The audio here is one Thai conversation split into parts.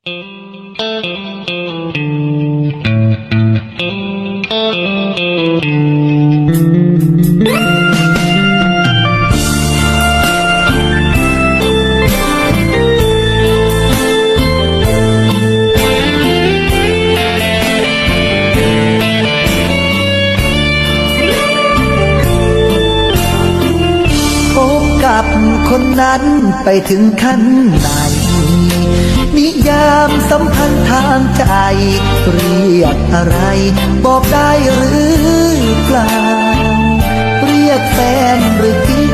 พบกับคนนั้นไปถึงขั้นไหน นิยามสัมพันธ์ทางใจ เรียกอะไร บอกได้หรือเปล่า เรียกแฟนหรือกิ๊ก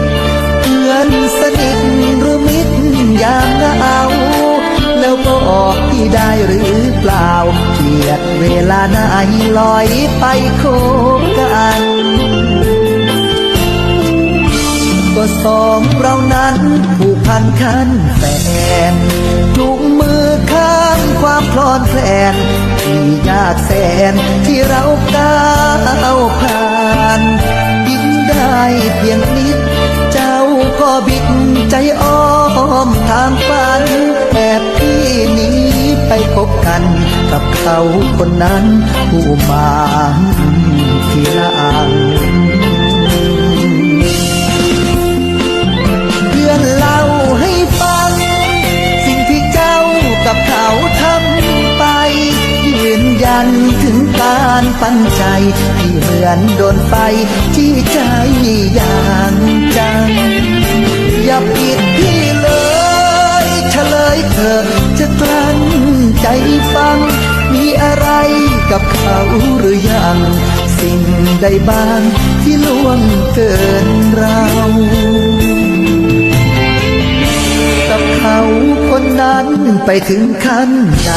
เพื่อนสนิทหรือมิตรอย่างเอา แล้วบอกพี่ได้หรือเปล่าเกียดเวลาไหนลอยไปโคกันก็สองเรานั้นผูก พันคันแฟนจุงมือข้ามความพลอนแฟนที่ยากแสนที่เราก้าวผ่านยิ้มได้เพียงนิด เจ้าก็บิดใจอ้อมทางฝันแอบพี่หนี้ไปพบกัน กับเขาคนนั้นผู้มาทีหลังารตั้งใจที่เหมือนโดนไฟที่ใจอย่างจัง อย่าปิดพี่เลยเฉลยเถอจะกลั้นใจฟัง มีอะไรกับเขาหรือยัง สิ่งใดบ้างที่ล่วงเกินเรา กับเขา ไปถึงขั้นใด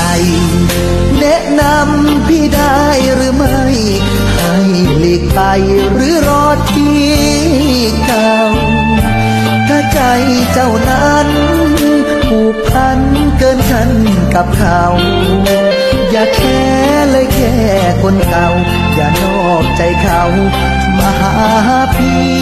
แนะนำพี่ได้หรือไม่ ให้หลีกไปหรือรอที่เก่าถ้าใจเจ้านั้นผูกพันเกินฉันกับเขา อย่าแค่เลยแค่คนเก่า อย่านอกใจเขา มาหาพี่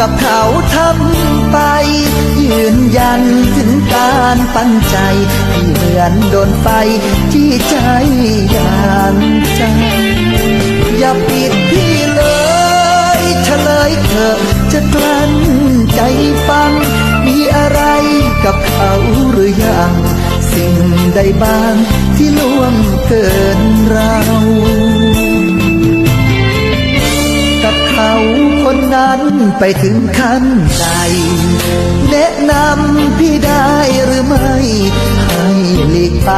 กับเขาทำไป ยืนยันถึงการตั้งใจที่เหมือนโดนไฟที่ใจย่างจังอย่าปิดพี่เลยเฉลยเถอจะกลั้นใจฟัง มีอะไรกับเขาหรือยัง สิ่งใดบ้างที่ล่วงเกินเรา นั้นไปถึงขั้นใดแนะนำพี่ได้หรือไม่ ให้หลีกไป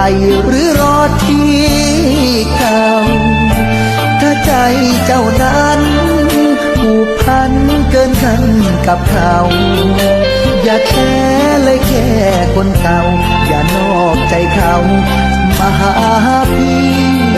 หรือรอที่เก่าถ้าใจเจ้านั้นผูกพันเกินกันกับเขาอย่าแค่เลยแค่คนเก่า อย่านอกใจเขามาหาพี่